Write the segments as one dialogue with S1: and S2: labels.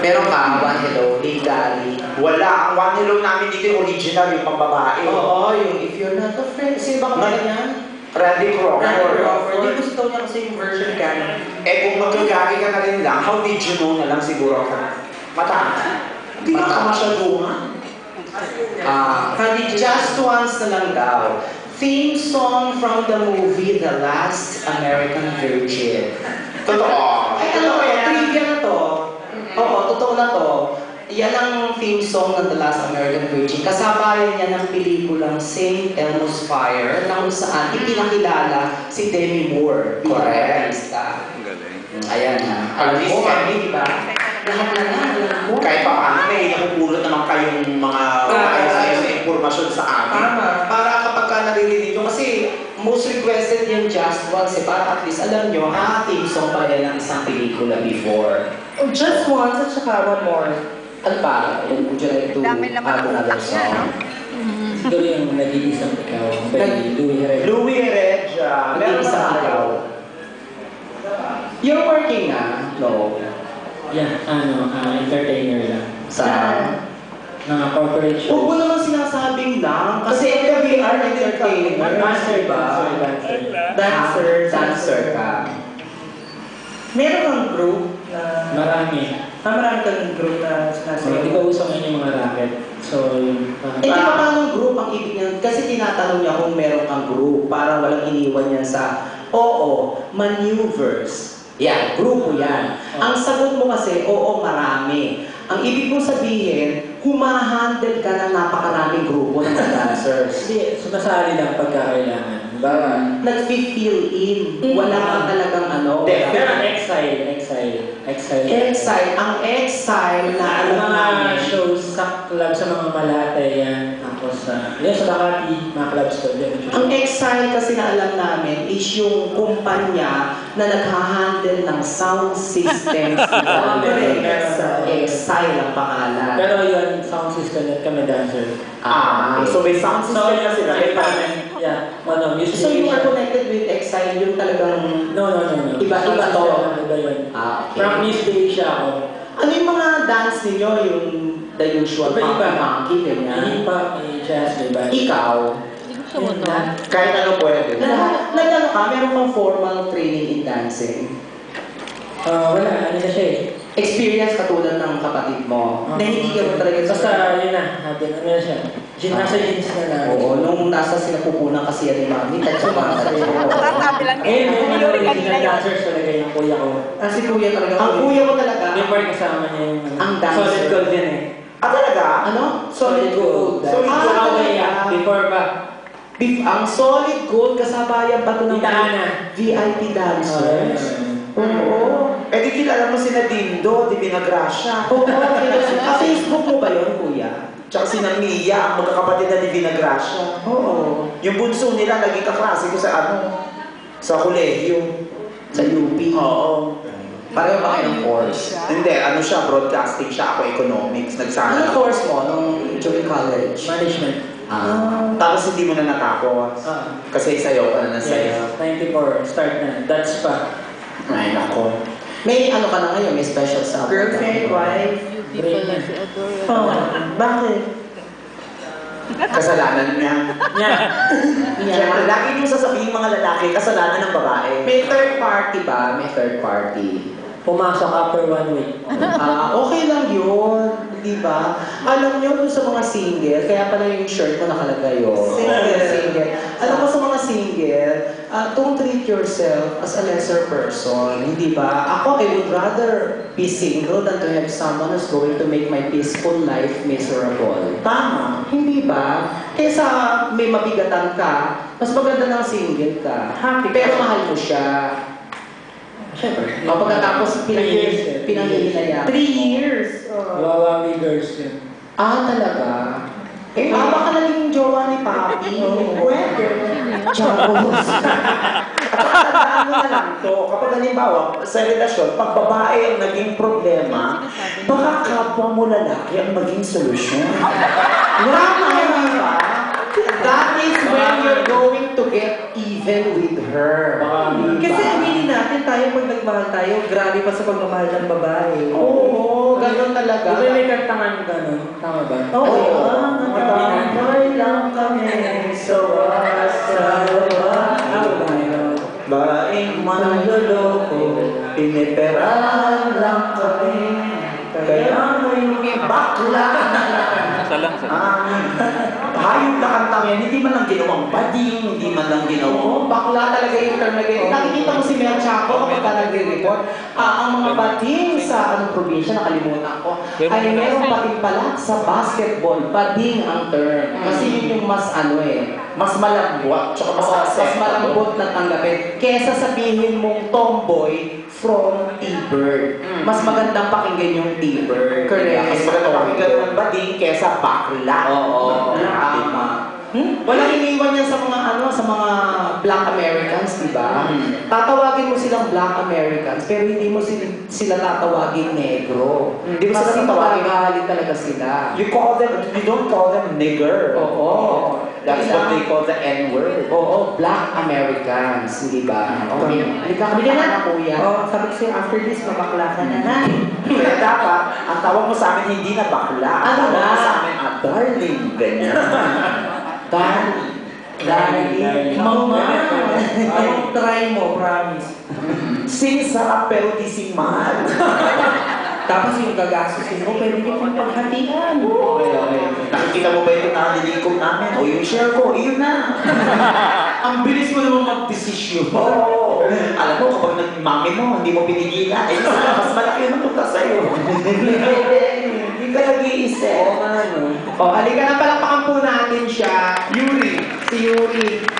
S1: Meron ka, One Hello, legally.
S2: Wala. Ang one hello namin dito yung original, yung pambabae.
S1: Oo, yung If You're Not a Friend. Sino ba kumanta niyan?
S2: Randy Crawford.
S1: Randy Crawford. Hindi gusto niya kasi yung version canon.
S2: Eh kung magagagi ka na rin lang, how did you know na lang siguro ako? Mata. Hindi na
S1: Mata.
S2: ka masyadungan.
S1: Ah, Just Once na lang daw. Theme song from the movie The Last American Virgin.
S2: Totoo.
S1: Na to. Yan ang theme song ng The Last American Virgin. Kasabayan niya ng pelikulang St. Elmo's Fire na kung saan ipinakilala si Demi Moore
S2: Correct.
S1: artista.
S3: Ang galing.
S1: Ayan na. Alam mo, kami, di ba? Lahat na na, alam mo.
S2: Kahit pa paano, may napupulot naman kayong mga maayos-ayos na impormasyon sa amin.
S1: Tama. Para kapag ka naririnig nyo, kasi most requested yung Just Once, eh, para at least alam nyo, ah, theme song pa yan ng isang pelikula before.
S4: Oh, just once at saka one more.
S1: Ano pa? Would you like to
S5: Dami naman
S1: have
S5: ang
S1: another
S5: utak niya, no?
S1: song?
S6: Siguro yung nag-iisang ikaw, by Louis Herrera.
S2: Louis. Meron na
S1: ikaw. You're working na? No.
S6: Yeah, ano, ah, entertainer lang.
S1: Sa...
S6: Mga corporate
S1: Huwag mo
S6: shows.
S1: naman sinasabing lang. Kasi we are entertainers.
S6: Dancer ba? dancer.
S4: Dancer.
S1: Dancer ka.
S4: Meron kang group.
S6: Marami.
S4: Ah, marami kang group na
S6: So,
S4: sinasayaw.
S6: di ba uso ngayon yung mga racket? So, yung... ah,
S1: Eh, di ba paano group ang ibig niya? Kasi tinatanong niya kung meron kang group. Parang walang iniwan niya sa, oo, maneuvers. Yan, grupo yan. Ang sagot mo kasi, oo, marami. Ang ibig mong sabihin, humahandle ka ng napakaraming grupo ng mga dancers.
S6: Hindi, sumasali lang pagka Diba?
S1: Nag-fill in. Wala kang talagang ano.
S2: Hindi,
S6: Pero exile, exile, exile.
S1: Exile. Ang exile na
S6: Ang
S1: alam
S6: mga
S1: namin.
S6: shows sa club sa mga Malate yan. Tapos sa, yan sa Makati, mga clubs ko.
S1: Ang exile kasi na alam namin is yung kumpanya na naghahandle ng sound systems.
S6: Ah, correct.
S1: Exile. Exile ang pangalan.
S6: Pero yun, sound system yan kami dancer.
S1: Ah,
S2: So may sound
S6: So,
S2: system
S6: yun
S2: na sila.
S6: may yeah, ano, music.
S1: so you are connected with exile, yung talagang...
S6: No, no, no, no.
S1: Iba- iba to.
S6: Iba yun.
S1: Ah, okay.
S6: From Miss Asia ako.
S1: Ano yung mga dance ninyo? Yung the usual
S6: Iba, iba.
S1: monkey, ganyan?
S6: hip hop, may jazz, may band.
S1: Ikaw.
S2: Kahit ano pwede.
S1: nag nag- ano ka, meron kang formal training in dancing?
S6: Ah, wala, ano na siya eh.
S1: Experience katulad ng kapatid mo, na hindi ka mo talaga
S6: Basta yun na, habit, ano na siya. Gin, nasa jeans na na.
S1: Oo, nung nasa sinapupunan kasi yan ni Mami, kahit sumasayo.
S5: Sabi lang
S6: Eh,
S5: niya.
S6: may mga
S5: Yuri kanina
S6: original
S5: yun.
S6: dancers talaga yung kuya ko.
S4: Ah, si Kuya talaga.
S1: Ang kuya ko talaga,
S6: Before kasama niya yung
S1: Ang dancer.
S6: solid gold yan eh.
S2: Ah, talaga?
S1: ano?
S6: Solid gold.
S1: Solid
S6: Ah,
S1: gold.
S6: okay, yeah. Before pa.
S1: Beef, ang solid gold kasabayan pa ito ng. VIP dancers. Oo.
S2: Eh di kilala mo sina Dindo, di Vinagracia.
S1: Oo, sa Facebook mo ba yun, kuya?
S2: Tsaka si Mia, ang magkakapatid na Divina Gracia.
S1: Oo.
S2: Yung bunso nila, naging kaklase ko sa ano, sa kolehiyo.
S1: Sa UP.
S2: Oo.
S1: Pareho ba kayo ng course?
S2: Hindi, ano siya, broadcasting siya, ako economics, nagsana.
S1: course mo nung during college?
S6: Management.
S1: Ah.
S2: Tapos hindi mo na natapos.
S6: Ah.
S2: Kasi sayo ka na na sayo.
S6: 94, start na. That's pa.
S2: Ay, nako.
S1: May ano ka na ngayon, may special sa
S4: Girlfriend, wife.
S5: Adore.
S4: Oh, bakit?
S2: Kasalanan niya.
S6: Yeah.
S2: Siyempre, lagi nyung sasabihin mga lalaki, kasalanan ng babae.
S1: May third party ba? May third party.
S6: Pumasok after one week.
S1: Ah, okay lang yun. Di ba? Alam nyo, dun sa mga single, kaya pala yung shirt mo nakalagay yun.
S4: Single.
S1: single. Alam mo sa mga single, ah, don't treat yourself as a lesser person. Hindi ba? Ako, I would rather be single than to have someone who's going to make my peaceful life miserable.
S2: Tama.
S1: Hindi ba? Kesa may mabigatan ka, mas maganda ng single ka.
S4: Happy
S1: Pero mahal mo siya.
S6: Siyempre.
S1: O pagkatapos
S6: Three years
S1: pinanghihinayang.
S4: Three years. Oh.
S6: Wawa girls.
S1: Ah, talaga? Eh, ah, baka naging jowa ni Papi. Pwede. Charles.
S2: At saka tandaan mo na lang to, kapag halimbawa, sa relasyon, pag babae ang naging problema, baka kapwa mo lalaki ang maging solusyon.
S1: Wala di ba? That is when you're going to get even with her. Ba?
S4: Kasi aminin natin tayo pag nagmahal tayo, grabe pa sa pagmamahal ng babae.
S1: Oo, ganun talaga.
S6: Di ba may kantangan ka, no? Tama ba?
S1: Oo.
S2: Oo.
S1: Matambay lang kami sa wasawa.
S2: Baing manloloko, piniperahan lang kami. Kaya may bakla.
S3: Salang sa
S2: Ang hayop na kantang yan, hindi man lang ginawang bading, hindi man lang ginawang
S1: bakla talaga yung term na ganyan. Nakikita mo si Mel Chaco kapag ka nagre-report. Ah, ang mga bating sa anong probinsya, nakalimutan ko, ay merong bating pala sa basketball. Bading ang term. Kasi yun yung mas ano eh,
S2: mas malambot, tsaka mas
S1: mas, malambot na tanggapin. Kesa sabihin mong tomboy from T-Bird. Mas magandang pakinggan yung T-Bird.
S2: Kaya mas maganda pakinggan ng bading kesa bakla.
S1: Oo, tama. Hmm? Walang iniwan yan sa mga ano, sa mga Black Americans, di ba?
S2: Hmm.
S1: Tatawagin mo silang Black Americans, pero hindi mo sila, sila tatawagin negro.
S2: Hindi mo sila
S1: Kasi
S2: tatawagin-
S1: magagalit talaga sila.
S2: You call them, you don't call them nigger.
S1: Oo.
S2: That's what they call the N-word.
S1: Oo, Black Americans, di ba? Okay. Halika kami
S4: na.
S1: na, kuya.
S4: Oh, sabi ko sa'yo, after this, mabakla ka na na.
S2: Kaya dapat, ang tawag mo sa amin hindi na bakla. Ang
S1: Ano
S2: tawag mo
S1: na?
S2: sa amin, ah, darling, ganyan.
S1: Darling. Darling. Mama.
S6: Ay.
S1: Try mo, promise.
S2: Sing sarap pero di sing mahal.
S1: Tapos yung gagastusin mo, pwede mo pang paghatian.
S2: Okay, okay. Nakikita mo ba ito na nilikom namin? O yung share ko, iyon na.
S1: Ang bilis mo naman magdesisyon.
S2: Oo. Alam mo, kapag nagmami mo, hindi mo pinigilan. Eh, mas malaki yung napunta sa'yo. Hindi ka nag-iisip.
S6: Oo nga, no?
S1: O, halika na palakpakan po natin siya. Yuri. Si Yuri.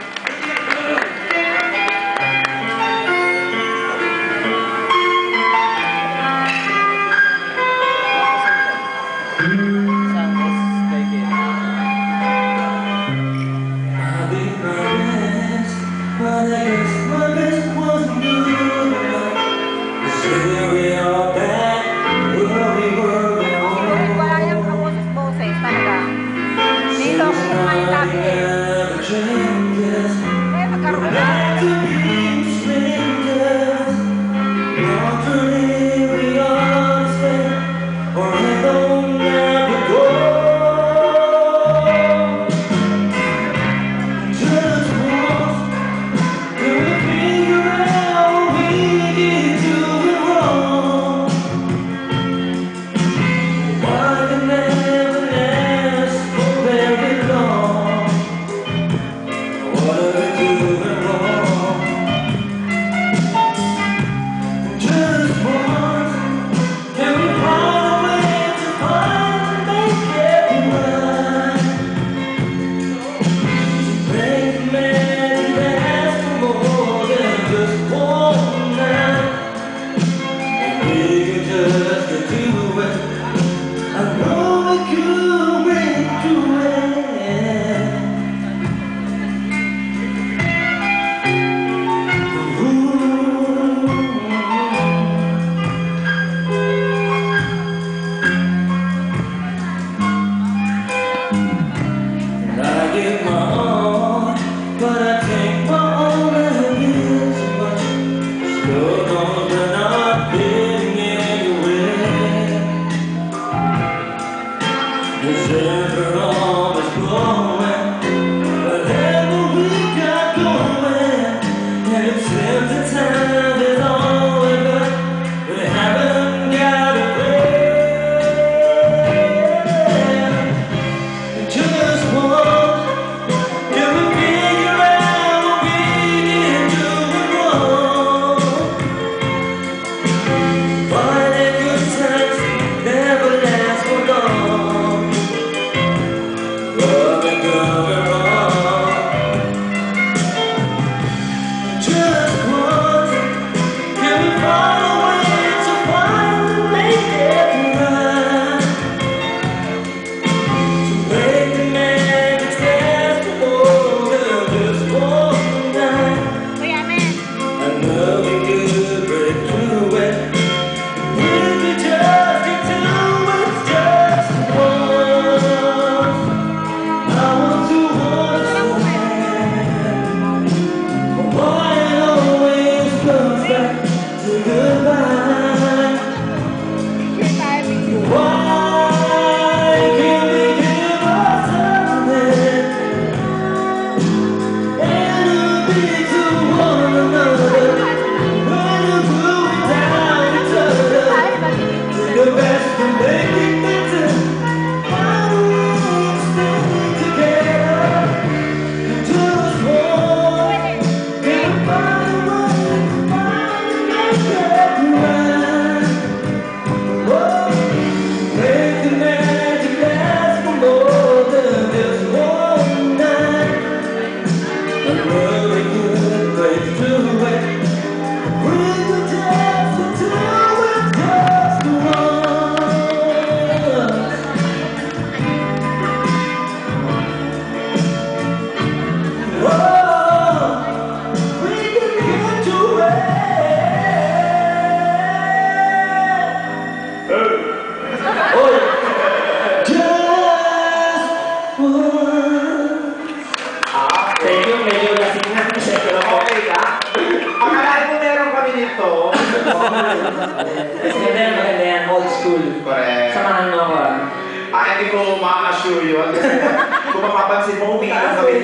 S2: Hindi ko ma-assure yun. Kasi kung mapapansin mo, umiinom kami.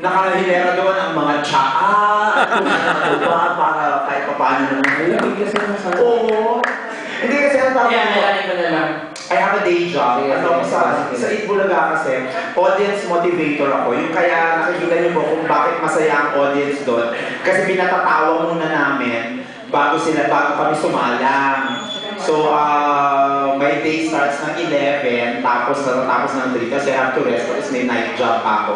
S2: Nakahilera doon ang mga tsaa, kung ano ba, para kahit pa paano naman.
S6: Hindi kasi nasa...
S2: Oo. Hindi kasi ang tawag
S6: Kaya
S2: ko,
S6: nalanin ko na lang.
S2: I have a day job.
S6: Sige,
S2: Ano,
S6: sige,
S2: sa, sa Itbulaga kasi, audience motivator ako. Yung kaya nakikita niyo po kung bakit masaya ang audience doon. Kasi pinatatawa muna namin bago sila, bago kami sumalang. So, uh, my day starts ng 11, tapos natatapos ng 3, kasi I have to rest, tapos may night job pa ako.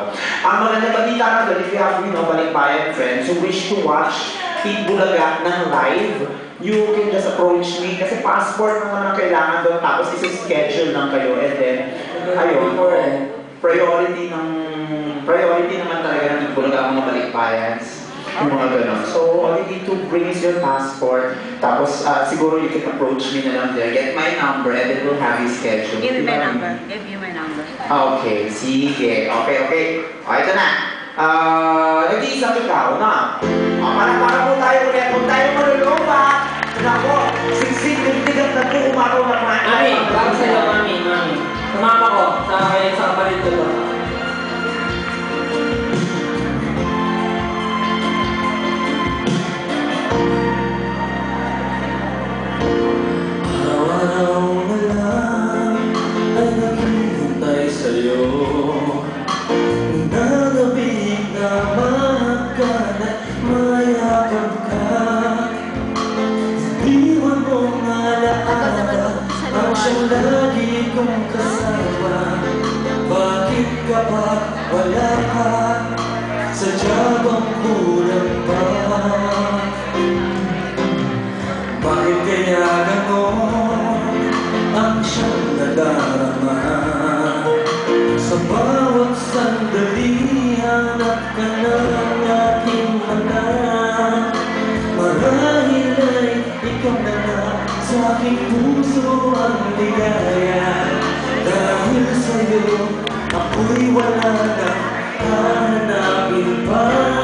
S2: Ang maganda balita na doon, if you have, you know, balikbayan friends who wish to watch Eat Bulaga ng live, you can just approach me kasi passport naman ang kailangan doon, tapos isi-schedule lang kayo, and then, ayun, priority ng priority naman talaga ng Bulaga mga balikbayans. Yung mga ganun. So, all you need to bring is your passport. Tapos, ah, siguro you can approach me na lang there. Get my number and then we'll have you schedule.
S5: Give me my
S2: Diba?
S5: number. Give you my number.
S2: Okay, sige. Okay, okay. O, ito na. Ah, nag-iisang ikaw na. O, para para po tayo ulit. Kung tayo malulumpa. Nako, sigsig yung tigat na po umaraw na mga
S6: Mami, bago sa'yo, mami, mami. Sumama ko sa akin sa kapatid ko
S3: wala ka? Sadya bang kulang pa? Wala na hanapin pa